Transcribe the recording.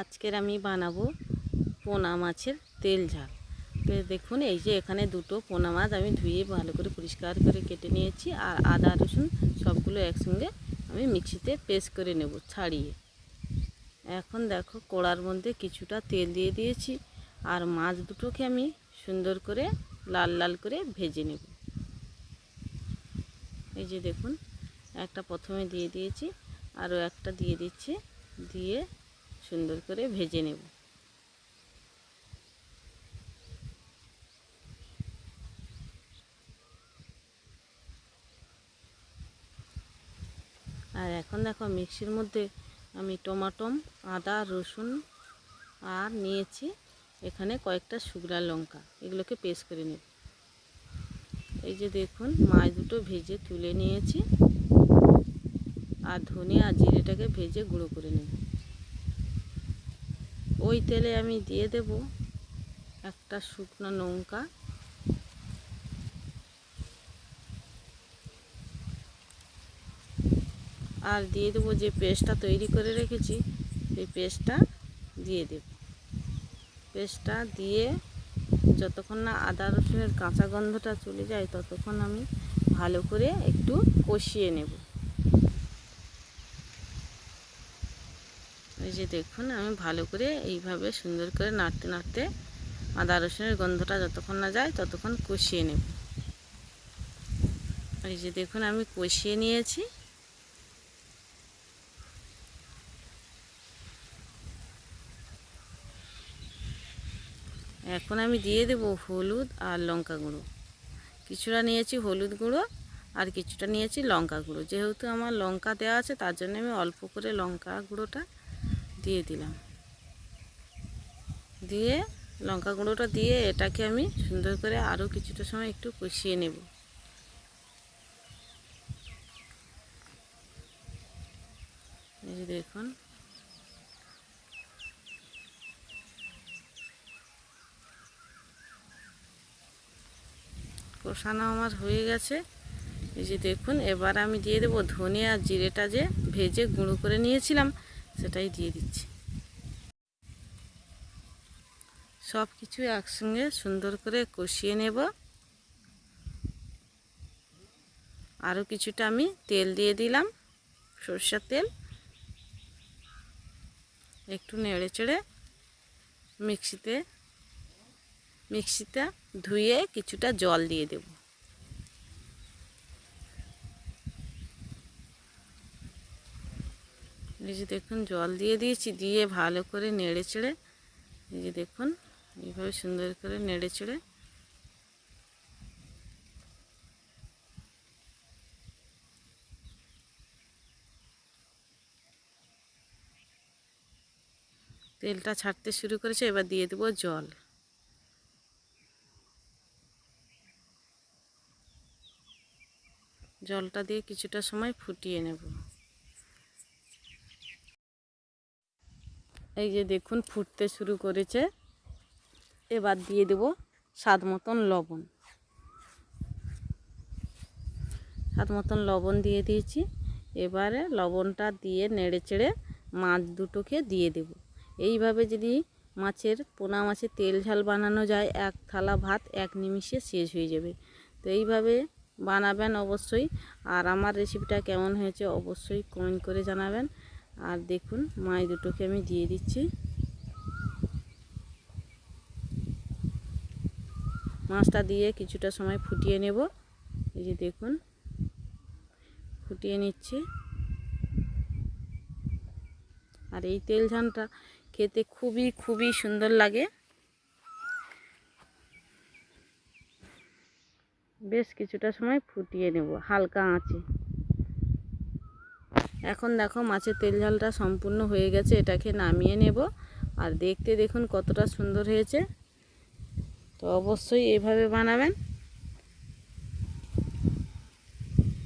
আজকের আমি বানাবো পোনা মাছের তেল ঝাল। তো দেখুন, এই যে এখানে দুটো পোনা মাছ আমি ধুয়ে ভালো করে পরিষ্কার করে কেটে নিয়েছি আর আদা, রসুন সবগুলো একসঙ্গে আমি মিক্সিতে পেস্ট করে নেব ছাড়িয়ে। এখন দেখো কড়ার মধ্যে কিছুটা তেল দিয়ে দিয়েছি আর মাছ দুটোকে আমি সুন্দর করে লাল লাল করে ভেজে নেব। এই যে দেখুন, একটা প্রথমে দিয়ে দিয়েছি, আরও একটা দিয়ে দিচ্ছি, দিয়ে সুন্দর করে ভেজে নেব। আর এখন দেখো মিক্সির মধ্যে আমি টমাটম, আদা, রসুন আর নিয়েছি এখানে কয়েকটা শুকনা লঙ্কা, এগুলোকে পেস্ট করে নেব। এই যে দেখুন, মাছ দুটো ভেজে তুলে নিয়েছি। আর ধনে আর জিরেটাকে ভেজে গুঁড়ো করে নেব। ওই তেলে আমি দিয়ে দেব একটা শুকনো লঙ্কা। আর দিয়ে দেবো যে পেস্টটা তৈরি করে রেখেছি, সেই পেস্টটা দিয়ে দেব। পেস্টটা দিয়ে যতক্ষণ না আদা রসুনের কাঁচা গন্ধটা চলে যায়, ততক্ষণ আমি ভালো করে একটু কষিয়ে নেব। এই যে দেখুন, আমি ভালো করে এইভাবে সুন্দর করে নাড়তে নাড়তে আদা রসুনের গন্ধটা যতক্ষণ না যায় ততক্ষণ কষিয়ে নেব। এই যে দেখুন, আমি কষিয়ে নিয়েছি। এখন আমি দিয়ে দেব হলুদ আর লঙ্কা গুঁড়ো। কিছুটা নিয়েছি হলুদ গুঁড়ো আর কিছুটা নিয়েছি লঙ্কা গুঁড়ো। যেহেতু আমার লঙ্কা দেওয়া আছে, তার জন্য আমি অল্প করে লঙ্কা গুঁড়োটা দিয়ে দিলাম। দিয়ে লঙ্কা গুঁড়োটা দিয়ে এটাকে আমি সুন্দর করে আরও কিছুটা সময় একটু কষিয়ে নেব। দেখুন। কষানো আমার হয়ে গেছে। এই যে দেখুন, এবার আমি দিয়ে দেবো ধনে আর জিরেটা যে ভেজে গুঁড়ো করে নিয়েছিলাম। সেটাই দিয়ে দিচ্ছি। সব কিছু একসঙ্গে সুন্দর করে কষিয়ে নেব। আরও কিছুটা আমি তেল দিয়ে দিলাম, সরষের তেল। একটু নেড়ে চেড়ে মিক্সিতে মিক্সিটা ধুয়ে কিছুটা জল দিয়ে দেব। এই দেখুন, জল দিয়ে দিয়েছি, দিয়ে ভালো করে নেড়ে চেড়ে, এই দেখুন, এইভাবে সুন্দর করে নেড়ে চেড়ে। তেলটা ছাড়তে শুরু করেছে, এবার দিয়ে দেবো জল। জলটা দিয়ে কিছুটা সময় ফুটিয়ে নেব। এই যে দেখুন ফুটতে শুরু করেছে। এবার দিয়ে দেব স্বাদ মতন লবণ। স্বাদ মতন লবণ দিয়ে দিয়েছি। এবারে লবণটা দিয়ে নেড়ে চেড়ে মাছ দুটোকে দিয়ে দেব। এইভাবে যদি মাছের, পোনা মাছের তেল ঝাল বানানো যায়, এক থালা ভাত এক নিমিষে শেষ হয়ে যাবে। তো এইভাবে বানাবেন অবশ্যই। আর আমার রেসিপিটা কেমন হয়েছে অবশ্যই কমেন্ট করে জানাবেন। আর দেখুন মাছ দুটোকে আমি দিয়ে দিচ্ছি। মাছটা দিয়ে কিছুটা সময় ফুটিয়ে নেব। এই যে দেখুন, ফুটিয়ে নিচ্ছি। আর এই তেল ঝানটা খেতে খুবই খুবই সুন্দর লাগে। বেশ কিছুটা সময় ফুটিয়ে নেব, হালকা আঁচে। এখন দেখো মাছের তেল ঝালটা সম্পূর্ণ হয়ে গেছে, এটাকে নামিয়ে নেব। আর দেখতে দেখুন কতটা সুন্দর হয়েছে। তো অবশ্যই এভাবে বানাবেন।